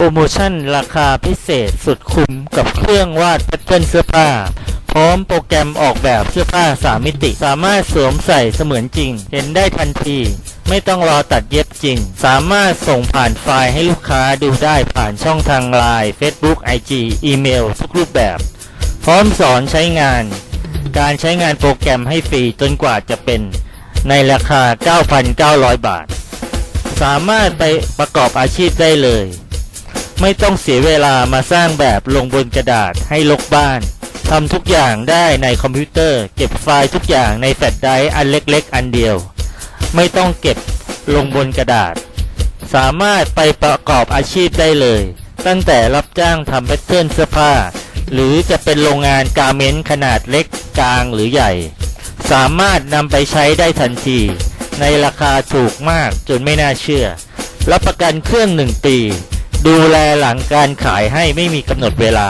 โปรโมชั่นราคาพิเศษสุดคุ้มกับเครื่องวาดแพทเทิร์นเสื้อผ้า พร้อมโปรแกรมออกแบบเสื้อผ้า3มิติ สามารถสวมใส่เสมือนจริง เห็นได้ทันที ไม่ต้องรอตัดเย็บจริง สามารถส่งผ่านไฟล์ให้ลูกค้าดูได้ผ่านช่องทางไลน์ Facebook IG อีเมลทุกรูปแบบ พร้อมสอนใช้งาน การใช้งานโปรแกรมให้ฟรีจนกว่าจะเป็นในราคา 9,900 บาท สามารถไปประกอบอาชีพได้เลย ไม่ต้องเสียเวลามาสร้างแบบลงบนกระดาษให้ลกบ้านทำทุกอย่างได้ในคอมพิวเตอร์ เก็บไฟล์ทุกอย่างในแฟลชไดรฟ์อันเล็กๆ อันเดียว ไม่ต้องเก็บลงบนกระดาษ สามารถไปประกอบอาชีพได้เลย ตั้งแต่รับจ้างทำแพทเทิร์นเสื้อผ้า หรือจะเป็นโรงงานการเมนต์ขนาดเล็กกลางหรือใหญ่ สามารถนำไปใช้ได้ทันที ในราคาถูกมากจนไม่น่าเชื่อ รับประกันเครื่องหนึ่งปี ดูแลหลังการขายให้ไม่มีกำหนดเวลา